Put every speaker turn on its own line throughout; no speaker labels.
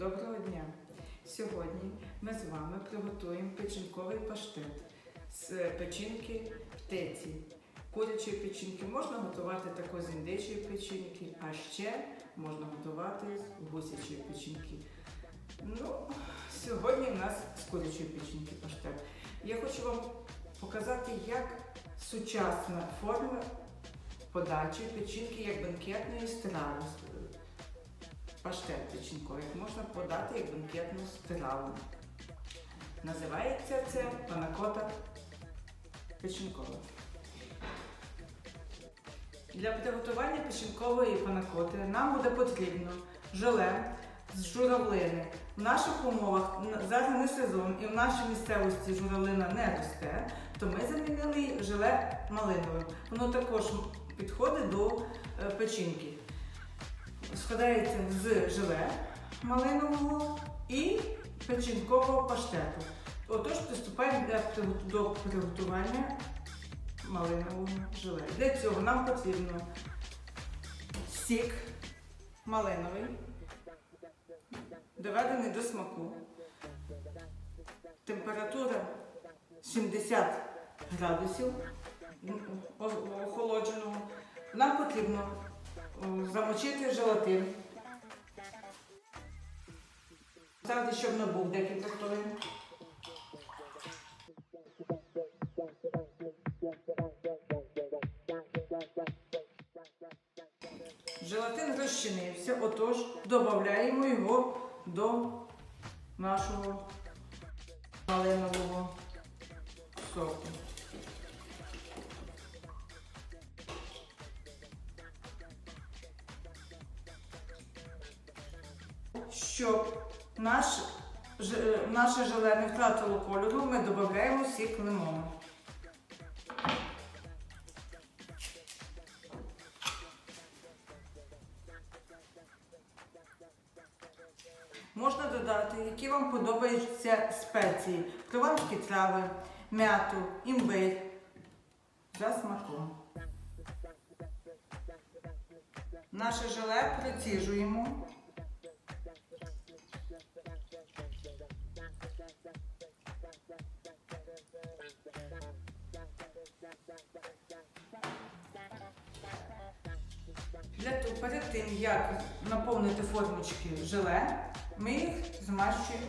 Доброго дня! Сьогодні ми з вами приготуємо печінковий паштет з печінки птиці. Курячої печінки можна готувати також з індичої печінки, а ще можна готувати з гусячої печінки. Ну, сьогодні в нас з курячої печінки паштет. Я хочу вам показати, як сучасна форма подачі печінки як бенкетної страви. Паштет печінковий можна подати як бенкетну страву. Називається це панакота печінкова. Для приготування печінкової панакоти нам буде потрібно желе з журавлини. В наших умовах зараз не сезон і в нашій місцевості журавлина не росте, то ми замінили желе малиновим. Воно також підходить до е, печінки. Складається з желе малинового і печінкового паштету. Отож, приступаємо до приготування малинового желе. Для цього нам потрібно сік малиновий, доведений до смаку, температура 70 градусів охолодженого. Нам потрібно замочити желатин. Ставити, щоб набув декілька хвилин. Желатин розчинився, отож додаємо його до нашого малинового соку. Щоб наш, ж- наше желе не втратило кольору, ми додаємо сік лимону. Можна додати, які вам подобаються спеції, прованські трави, м'яту, імбир за смаком. Наше желе приціжуємо. Для того, перед тим, як наповнити формочки желе, ми їх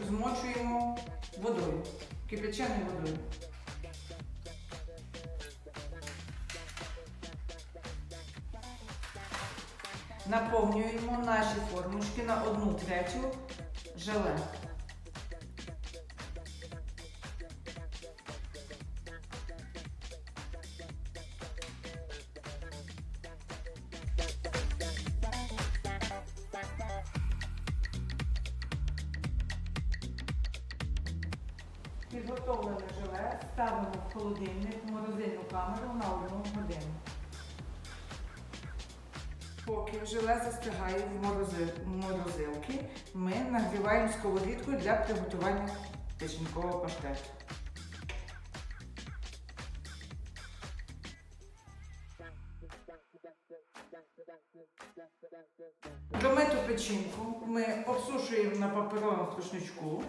змочуємо водою, кипяченою водою. Наповнюємо наші формочки на одну третю желе. Підготовлене желе ставимо в холодильник в морозильну камеру на одну годину. Поки желе застигає в морозилки, ми нагріваємо сковорідку для приготування печінкового паштету. Промиту печінку ми обсушуємо на паперовому рушничку.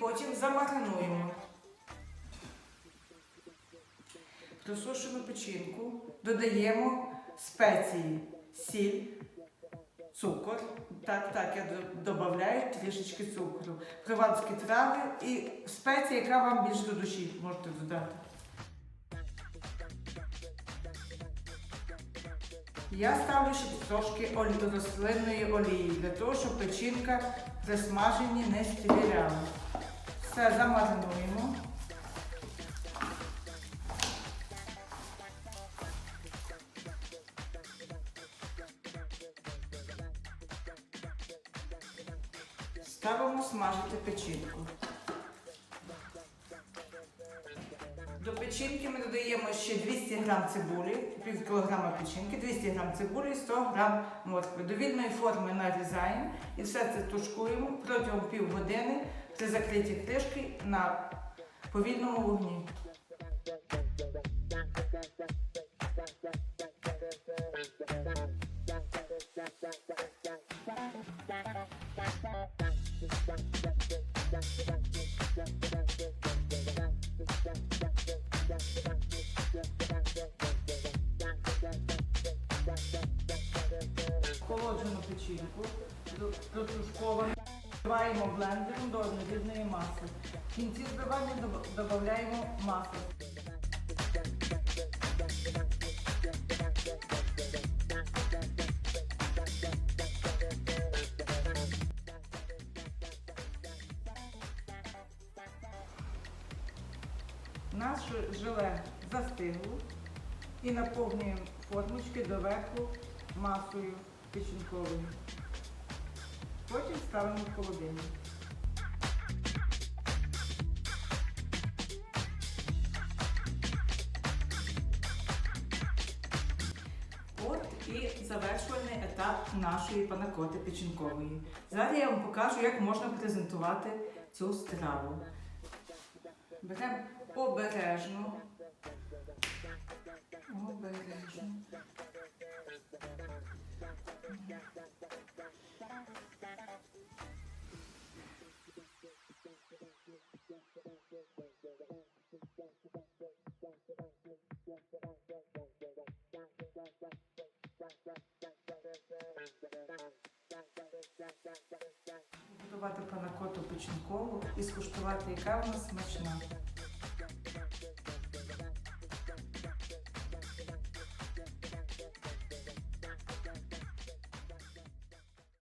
Потім замаринуємо. Просушену печінку додаємо спеції, сіль, цукор. Так, так, я додаю трішечки цукру, прованські трави і спеція, яка вам більш до душі можете додати. Я ставлю ще трошки рослинної олії для того, щоб печінка при смаженні не стіряла. Все замаринуємо. Ставимо смажити печінку. До печінки ми додаємо ще 200 г цибулі, пів кілограма печінки, 200 г цибулі і 100 г моркви. До вільної форми нарізаємо і все це тушкуємо протягом півгодини це закриті кришки на повільному вогні. Холоджену печінку, розтушковану. Збиваємо блендером до однорідної маси. В кінці збивання додаємо масло. Наше желе застигло і наповнюємо формочки доверху масою печінковою. Потім ставимо в холодильник. І завершувальний етап нашої панакоти печінкової. Зараз я вам покажу, як можна презентувати цю страву. Беремо обережно. Обережно. Готувати панакоту печінкову і скуштувати, яка вона смачна.